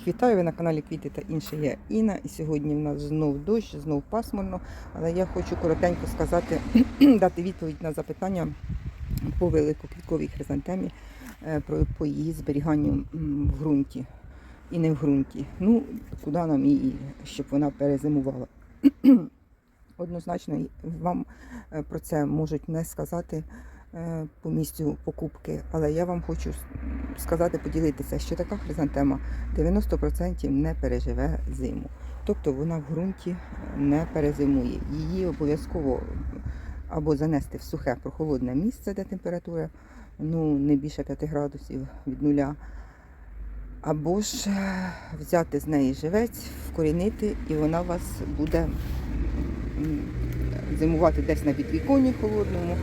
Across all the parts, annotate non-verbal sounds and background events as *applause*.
Всіх вітаю, ви на каналі Квіти та інше я Інна. І сьогодні в нас знов дощ, знов пасмурно. Але я хочу коротенько сказати, *clears throat* дати відповідь на запитання по великоквітковій хризантемі, е, по її зберіганню в ґрунті і не в ґрунті. Ну, куди нам її, щоб вона перезимувала. *clears throat* Однозначно вам е, про це можуть не сказати по місцю покупки, але я вам хочу сказати, поділитися, що така хризантема 90% не переживе зиму. Тобто вона в ґрунті не перезимує. Її обов'язково або занести в сухе прохолодне місце, де температура ну, не більше 5 градусів від нуля. Або ж е, взяти з неї живець, вкорінити, і вона у вас буде зимувати десь на підвіконні холодному.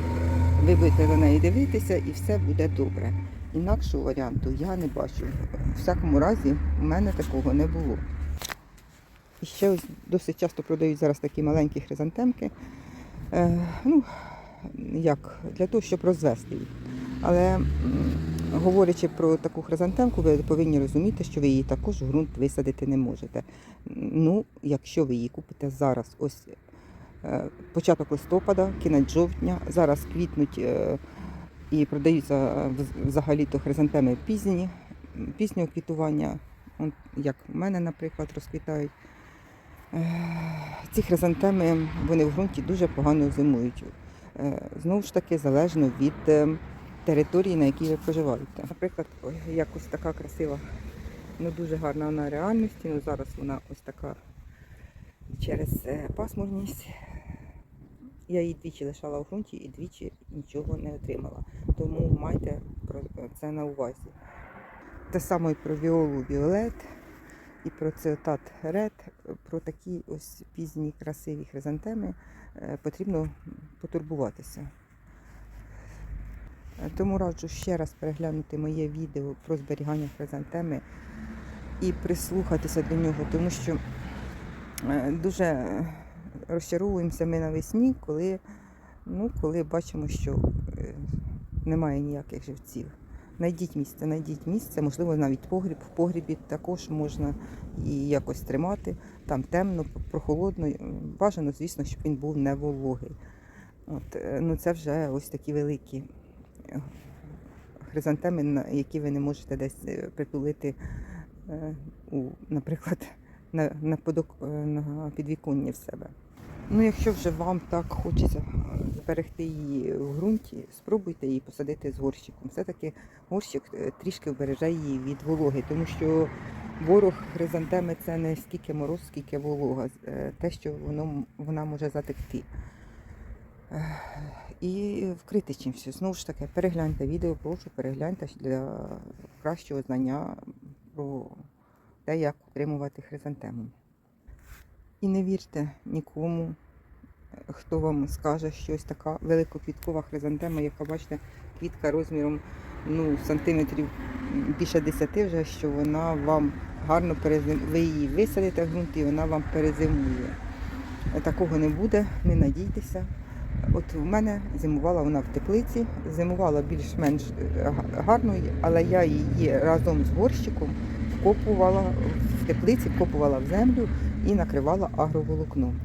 Ви будете на неї дивитися і все буде добре. Інакшого варіанту я не бачу. В всякому разі, у мене такого не було. І ще ось досить часто продають зараз такі маленькі хризантемки. Е, ну, як, для того, щоб розвести їх. Але говорячи про таку хризантемку, ви повинні розуміти, що ви її також в ґрунт висадити не можете. Ну, якщо ви її купите зараз, ось початок листопада, кінець жовтня, зараз квітнуть е, і продаються е, взагалі-то хризантеми пізні, пізнього квітування, як в мене, наприклад, розквітають. Е, Ці хризантеми вони в ґрунті дуже погано зимують. Е, Знову ж таки, залежно від е, території, на якій ви проживаєте. Наприклад, якось така красива, ну дуже гарна вона в реальності. Ну зараз вона ось така через е, пасмурність. Я її двічі лишала в ґрунті і двічі нічого не отримала. Тому майте це на увазі. Те саме і про віолу Віолет і про цеотат Ред, про такі ось пізні красиві хризантеми е, потрібно потурбуватися. Тому раджу ще раз переглянути моє відео про зберігання хризантеми і прислухатися до нього, тому що дуже розчаровуємося ми навесні, коли, ну, коли бачимо, що е, немає ніяких живців. Найдіть місце, найдіть місце, можливо, навіть погріб. В погрібі також можна її якось тримати. Там темно, прохолодно. Бажано, звісно, щоб він був не вологий. От, е, ну це вже ось такі великі е, хризантеми, які ви не можете десь е, притулити, е, у, наприклад, на, на, е, на підвіконні в себе. Ну, якщо вже вам так хочеться зберегти її в ґрунті, спробуйте її посадити з горщиком. Все-таки горщик е, трішки вбереже її від вологи, тому що ворог хризантеми це не скільки мороз, скільки волога, Е, те, що воно, вона може затекти. Е, І вкрити чимось. Знову ж таки, перегляньте відео, прошу перегляньте для кращого знання про те, як утримувати хризантему. І не вірте нікому, хто вам скаже, що ось така великоквіткова хризантема, яка, бачите, квітка розміром ну, сантиметрів більше 10 вже, що вона вам гарно перезим... Ви її висадите в ґрунт і вона вам перезимує. Такого не буде, не надійтеся. От в мене зимувала вона в теплиці, зимувала більш-менш е, га- гарно, але я її разом з горщиком вкопувала в теплиці, вкопувала в землю і накривала агроволокном.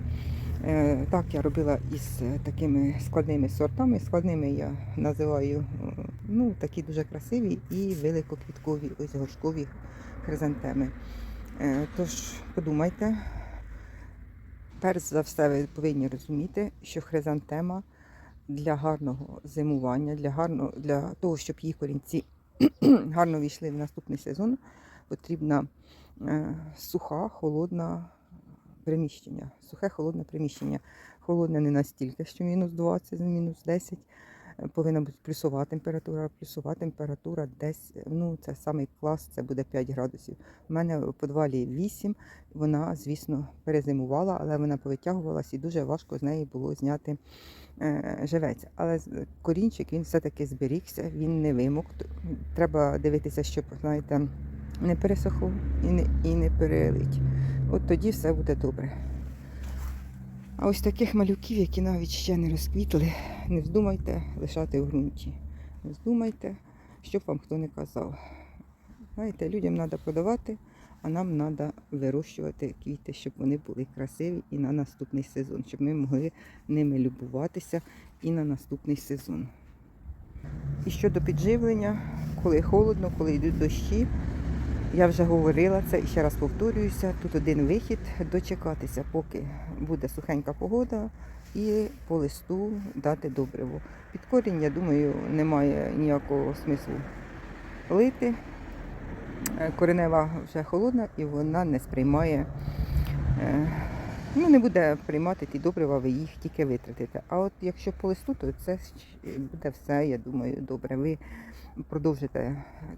Е, Так я робила із такими складними сортами. Складними я називаю е, ну, такі дуже красиві і великоквіткові, ось горшкові хризантеми. Е, Тож подумайте, перш за все, ви повинні розуміти, що хризантема для гарного зимування, для, гарного, для того, щоб її корінці *clears throat* гарно війшли в наступний сезон, потрібна е, суха, холодна приміщення. Сухе холодне приміщення. Холодне не настільки, що мінус 20, мінус 10. Е, Повинна бути плюсова температура, плюсова температура десь, ну це самий клас, це буде 5 градусів. У мене в подвалі 8, вона, звісно, перезимувала, але вона повитягувалась і дуже важко з неї було зняти е, живець. Але корінчик він все-таки зберігся, він не вимок. Треба дивитися, щоб, знаєте, не пересохло і не, і не перелить. От тоді все буде добре. А ось таких малюків, які навіть ще не розквітли, не вздумайте лишати в ґрунті. Не вздумайте, щоб вам хто не казав. Знаєте, людям треба продавати, А нам треба вирощувати квіти, щоб вони були красиві і на наступний сезон, щоб ми могли ними любуватися і на наступний сезон. І щодо підживлення, коли холодно, коли йдуть дощі, я вже говорила це і ще раз повторююся. Тут один вихід дочекатися, поки буде сухенька погода, і по листу дати добриво. Під корінь, я думаю, немає ніякого смислу лити. Коренева вже холодна і вона не сприймає, е, ну не буде приймати ті добрива, ви їх тільки витратите. А от якщо по листу, то це буде все, я думаю, добре. Ви продовжите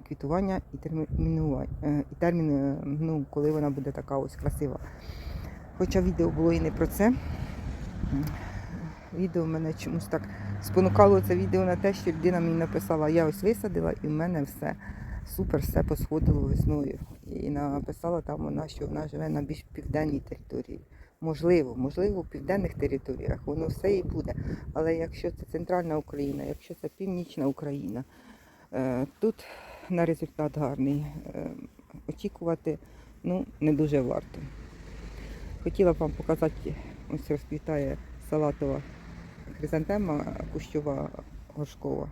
квітування і термінування, е, і термін, е, ну, коли вона буде така ось красива. Хоча відео було і не про це. Відео мене чомусь так спонукало це відео на те, що людина мені написала, я ось висадила і в мене все супер, все посходило весною. І написала там вона, що вона живе на більш південній території. Можливо, можливо, в південних територіях воно все і буде. Але якщо це центральна Україна, якщо це північна Україна, е, тут на результат гарний. Е, Очікувати ну, не дуже варто. Хотіла б вам показати, ось розквітає салатова хризантема кущова горшкова.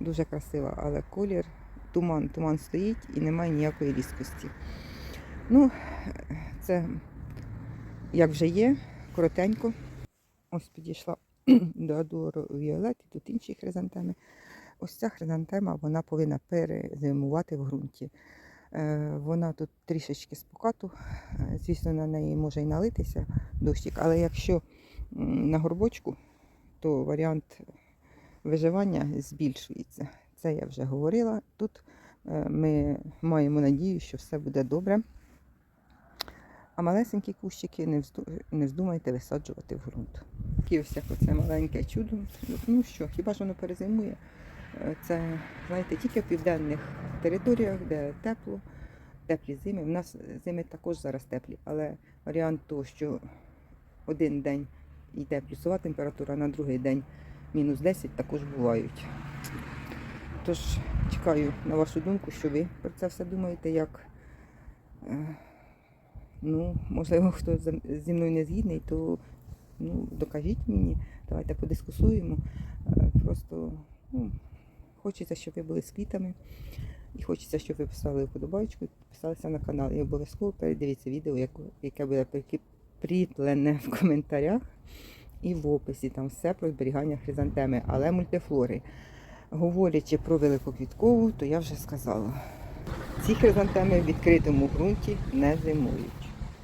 Дуже красива, але колір, туман, туман стоїть і немає ніякої різкості. Ну, це як вже є, коротенько. Ось підійшла *clears throat* до Адору Віолет, і тут інші хризантеми. Ось ця хризантема вона повинна перезимувати в ґрунті. Е, Вона тут трішечки спокату, Е, звісно, на неї може і налитися дощик, але якщо на горбочку, то варіант виживання збільшується. Це я вже говорила. Тут е, ми маємо надію, що все буде добре. А малесенькі кущики не, взду... вздумайте висаджувати в ґрунт. Такі ось як оце маленьке чудо. Ну що, хіба ж воно перезимує? Е, Це, знаєте, тільки в південних територіях, де тепло, теплі зими. У нас зими також зараз теплі, але варіант того, що один день йде плюсова температура, на другий день мінус 10 також бувають. Тож чекаю на вашу думку, що ви про це все думаєте, як. е, Ну, можливо, хто зі мною не згідний, то ну, докажіть мені, давайте подискусуємо. Е, Просто ну, хочеться, щоб ви були з квітами. І хочеться, щоб ви поставили вподобайку і підписалися на канал. І обов'язково передивіться відео, яке- буде прикріплене в коментарях і в описі. Там все про зберігання хризантеми, але мультифлори. Говорячи про великоквіткову, то я вже сказала. Ці хризантеми в відкритому ґрунті не зимують.